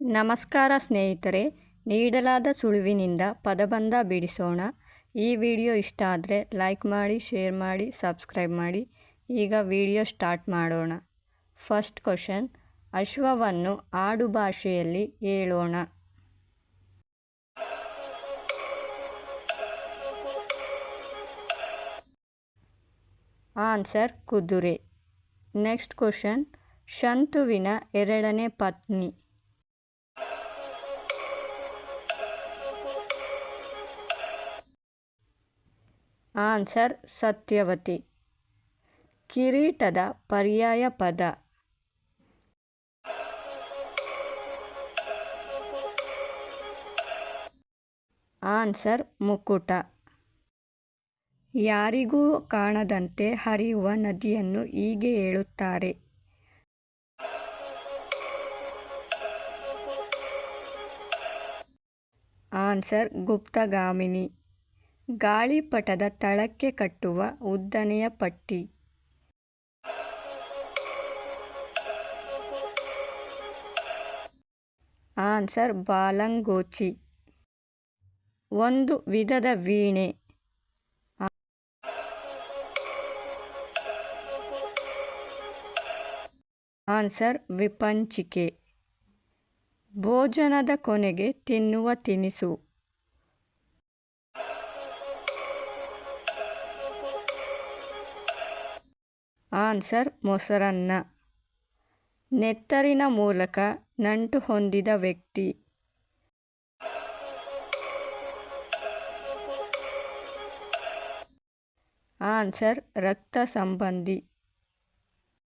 ನಮಸ್ಕಾರ ಸ್ನೇಹಿತರೆ, ನೀಡಲಾದ ಸುಳುವಿನಿಂದ ಪದಬಂಧ ಬಿಡಿಸೋಣ. ಈ ವಿಡಿಯೋ ಇಷ್ಟ ಆದರೆ ಲೈಕ್ ಮಾಡಿ, ಶೇರ್ ಮಾಡಿ, ಸಬ್ಸ್ಕ್ರೈಬ್ ಮಾಡಿ. ಈಗ ವಿಡಿಯೋ ಸ್ಟಾರ್ಟ್ ಮಾಡೋಣ. ಫಸ್ಟ್ ಕ್ವಶನ್, ಅಶ್ವವನ್ನು ಆಡು ಭಾಷೆಯಲ್ಲಿ ಹೇಳೋಣ. ಆನ್ಸರ್, ಕುದುರೆ. ನೆಕ್ಸ್ಟ್ ಕ್ವಶನ್, ಶಂತುವಿನ ಎರಡನೇ ಪತ್ನಿ. ಆನ್ಸರ್ ಸತ್ಯವತಿ. ಕಿರೀಟದ ಪರ್ಯಾಯ ಪದ. ಆನ್ಸರ್ ಮುಕುಟ. ಯಾರಿಗೂ ಕಾಣದಂತೆ ಹರಿಯುವ ನದಿಯನ್ನು ಹೀಗೆ ಹೇಳುತ್ತಾರೆ. ಆನ್ಸರ್ ಗುಪ್ತಗಾಮಿನಿ. ಗಾಳಿಪಟದ ತಳಕ್ಕೆ ಕಟ್ಟುವ ಉದ್ದನೆಯ ಪಟ್ಟಿ. ಆನ್ಸರ್ ಬಾಲಂಗೋಚಿ. ಒಂದು ವಿಧದ ವೀಣೆ. ಆನ್ಸರ್ ವಿಪಂಚಿಕೆ. ಭೋಜನದ ಕೊನೆಗೆ ತಿನ್ನುವ ತಿನಿಸು. ಆನ್ಸರ್ ಮೊಸರನ್ನ. ನೆತ್ತರಿನ ಮೂಲಕ ನಂಟು ಹೊಂದಿದ ವ್ಯಕ್ತಿ. ಆನ್ಸರ್ ರಕ್ತ ಸಂಬಂಧಿ.